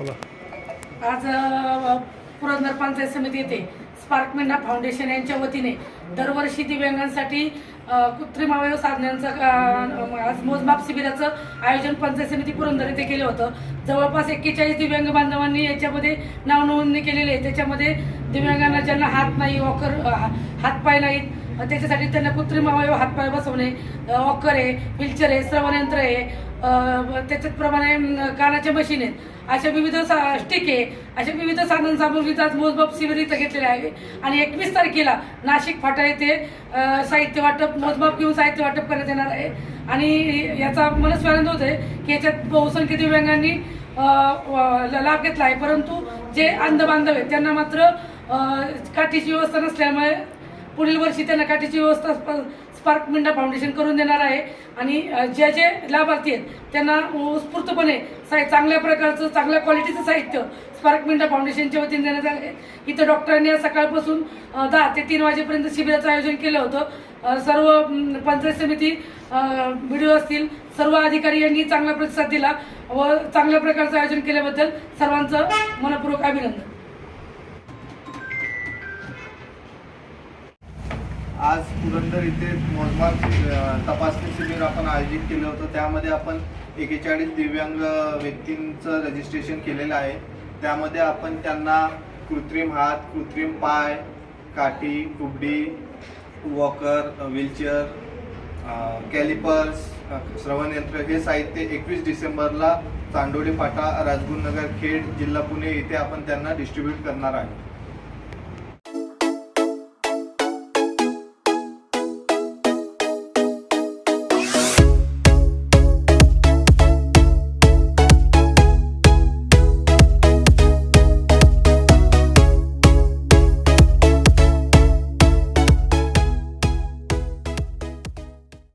आज पुरंदर पंचायत समिती येथे स्पार्क मेंढा फाउंडेशन यांच्या वतीने दरवर्षी दिव्यांगांसाठी कृत्रिम अवयव साधनांचं आज मोजमाप शिबिराचं आयोजन पंचायत समिती पुरंदर येथे केलं होतं. जवळपास एक्केचाळीस दिव्यांग बांधवांनी याच्यामध्ये नावनोंदणी केलेली आहे. त्याच्यामध्ये दिव्यांगांना ज्यांना हात नाही वॉकर हातपाय नाहीत त्याच्यासाठी त्यांना कृत्रिम अवयव हातपाय बसवणे वॉकर आहे व्हीलचेअर आहे श्रवणयंत्र आहे त्याच्याचप्रमाणे कानाच्या कानाचे मशीन आहेत. अशा विविध सा- स्टिक आहे. अशा विविध साधन सामुग्रीचा आज मोजमाप शिबिर इथं घेतलेले आहे. आणि एकवीस तारखेला नाशिक फाटा येथे साहित्य वाटप मोजमाप घेऊन साहित्य वाटप करण्यात येणार आहे. आणि याचा मनस्वी आनंद होत आहे की याच्यात बहुसंख्य दिव्यांगांनी लाभ घेतला आहे. परंतु जे अंध बांधव आहेत त्यांना मात्र काठीची व्यवस्था नसल्यामुळे पुढील वर्षी त्यांना काठीची व्यवस्था स्प- स्पार्क मिंडा फाउंडेशन करून देणार आहे. आणि जे जे लाभार्थी आहेत त्यांना उत्स्फूर्तपणे साहि चांगल्या प्रकारचं चांगल्या क्वालिटीचं साहित्य स्पार्क मिंडा फाउंडेशनच्या वतीने देण्यात आलं आहे. इथं डॉक्टरांनी आज सकाळपासून दहा ते तीन वाजेपर्यंत शिबिराचं आयोजन केलं होतं. सर्व पंचायत समिती व्हिडिओ असतील सर्व अधिकारी यांनी चांगला प्रतिसाद दिला व चांगल्या प्रकारचं आयोजन केल्याबद्दल सर्वांचं मनपूर्वक अभिनंदन. आज पुरंदर इथे मोजमाप तपासणी शिबिर आपण आयोजित केलं होतं. त्यामध्ये आपण एकेचाळीस दिव्यांग व्यक्तींचं रजिस्ट्रेशन केलेलं आहे. त्यामध्ये आपण त्यांना कृत्रिम हात कृत्रिम पाय काठी कुबडी वॉकर व्हीलचेअर कॅलिपर्स श्रवणयंत्र हे साहित्य एकवीस डिसेंबरला चांडोली फाटा राजगुरुनगर खेड जिल्हा पुणे इथे आपण त्यांना डिस्ट्रीब्यूट करणार आहे